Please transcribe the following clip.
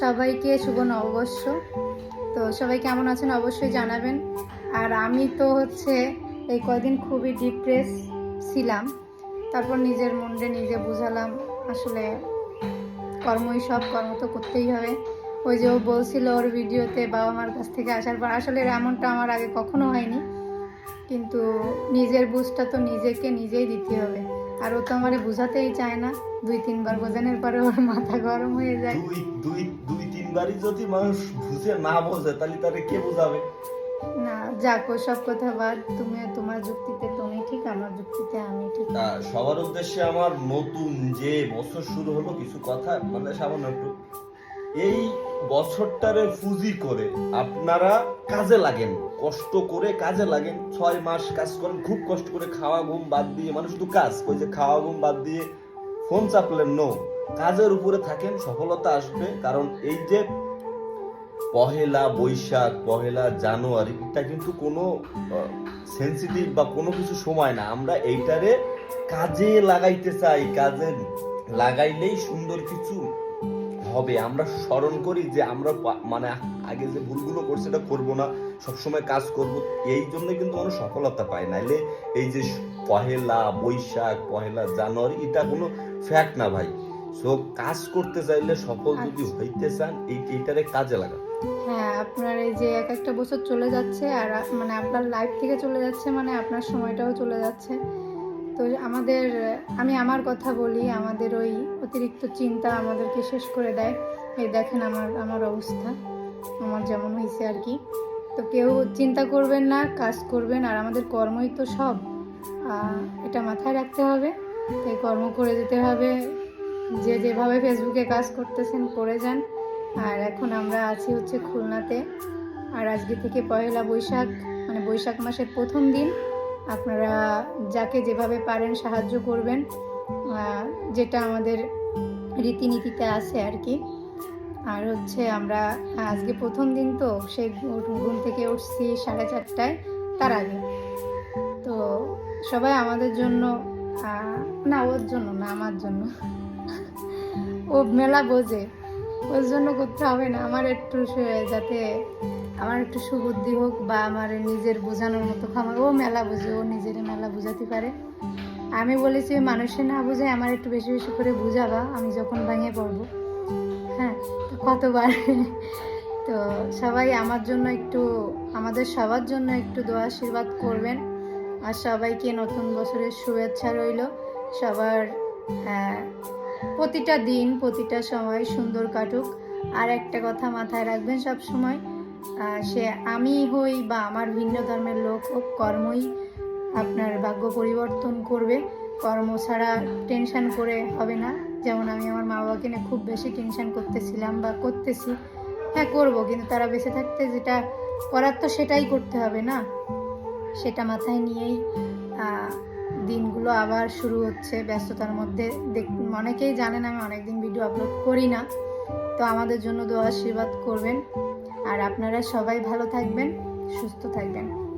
সবাইকে শুভ নববর্ষ। তো সবাই কেমন আছেন অবশ্যই জানাবেন। আর আমি তো হচ্ছে এই কদিন খুবই ডিপ্রেস ছিলাম। তারপর নিজের মনকে নিজে বুঝালাম, আসলে কর্মই সব, কর্ম তো করতেই হবে। ওই যে ও বলছিল ওর ভিডিওতে বাবা মার কাছ থেকে আসার পর, আসলে এমনটা আমার আগে কখনো হয়নি। কিন্তু নিজের বুঝটা তো নিজেকে নিজেই দিতে হবে। আর ও তো আমারে বুঝাতেই চায় না। দুই তিনবার বোঝানোর পরে ওর মাথা গরম হয়ে যায়। দুই দুই দুই তিনবারই যদি মানুষ বুঝে না বোঝে তাহলে তারে কে বোঝাবে? না যাক সব কথা বাদ। তুমি তোমার যুক্তিতে তুমি ঠিক আমার যুক্তিতে আমি ঠিক। সবার উদ্দেশ্যে আমার নতুন যে বছর শুরু হলো কিছু কথা মানে সামান্য একটু এই বছরটারে ফুজি করে আপনারা কাজে লাগেন, কষ্ট করে কাজে লাগেন, ছয় মাস কাজ করেন, খুব কষ্ট করে খাওয়া ঘুম বাদ দিয়ে মানে শুধু কাজ ওই যে খাওয়া ঘুম বাদ দিয়ে ফোন চাপলেন নো কাজের উপরে থাকেন, সফলতা আসবে, কারণ এই যে পহেলা বৈশাখ, পহেলা জানুয়ারি, এটা কিন্তু কোনো সেন্সিটিভ বা কোনো কিছু সময় না। আমরা এইটারে কাজে লাগাইতে চাই, কাজে লাগাইলেই সুন্দর কিছু হবে। আমরা স্মরণ করি যে আমরা মানে আগে যে ভুলগুলো করছি এটা করব না সবসময় কাজ করব। এই জন্য কিন্তু আমরা সফলতা পাই নাইলে এই যে পহেলা বৈশাখ পহেলা জানুয়ারি এটা কোনো ফ্যাক্ট না ভাই। সো কাজ করতে চাইলে সফল যদি আচ্ছা। হইতে চান এই এইটারে কাজে লাগা হ্যাঁ আপনার এই যে এক একটা বছর চলে যাচ্ছে আর মানে আপনার লাইফ থেকে চলে যাচ্ছে মানে আপনার সময়টাও চলে যাচ্ছে। তো আমাদের আমি আমার কথা বলি আমাদের ওই অতিরিক্ত চিন্তা আমাদেরকে শেষ করে দেয়। এই দেখেন আমার আমার অবস্থা। আমার যেমন হয়েছে আর কি। তো কেউ চিন্তা করবেন না, কাজ করবেন, আর আমাদের কর্মই তো সব। এটা মাথায় রাখতে হবে। তাই কর্ম করে যেতে হবে। যে যেভাবে ফেসবুকে কাজ করতেছেন, করে যান। আর এখন আমরা আছি হচ্ছে খুলনাতে। আর আজকে থেকে পয়লা বৈশাখ মানে বৈশাখ মাসের প্রথম দিন। আপনারা যাকে যেভাবে পারেন সাহায্য করবেন। যেটা আমাদের রীতিনীতিতে আছে আর কি। আর হচ্ছে আমরা, আজকে প্রথম দিন তো, সেই ঘুম থেকে উঠছি সাড়ে চারটায়, তার আগে। তো সবাই আমাদের জন্য না, ওর জন্য না, আমার জন্য। ও মেলা বোঝে। ওর জন্য করতে হবে না, আমার একটু যাতে আমার একটু সুবুদ্ধি হোক বা আমার নিজের বোঝানোর মতো ক্ষমা, ও মেলা বোঝে, ও নিজের মেলা বোঝাতে পারে। আমি বলেছি মানুষে না বুঝে আমার একটু বেশি বেশি করে বুঝাবা, আমি যখন ভেঙে পড়ব। হ্যাঁ কতবার? তো সবাই আমার জন্য একটু, আমাদের সবার জন্য একটু দোয়া, আশীর্বাদ করবেন। আর সবাইকে নতুন বছরের শুভেচ্ছা রইল। সবার প্রতিটা দিন, প্রতিটা সময় সুন্দর কাটুক। আর একটা কথা মাথায় রাখবেন সব সময় সে আমি হই বা আমার ভিন্ন ধর্মের লোক হোক, কর্মই আপনার ভাগ্য পরিবর্তন করবে। কর্ম ছাড়া টেনশন করে হবে না। যেমন আমি আমার মা বাবাকে নিয়ে খুব বেশি টেনশন করতেছিলাম বা করতেছি। হ্যাঁ করব, কিন্তু তারা বেঁচে থাকতে যেটা করার তো সেটাই করতে হবে না। সেটা মাথায় নিয়েই দিনগুলো আবার শুরু হচ্ছে ব্যস্ততার মধ্যে। দেখ, অনেকেই জানেন আমি অনেকদিন ভিডিও আপলোড করি না। তো আমাদের জন্য দোয়া আশীর্বাদ করবেন। আর আপনারা সবাই ভালো থাকবেন, সুস্থ থাকবেন।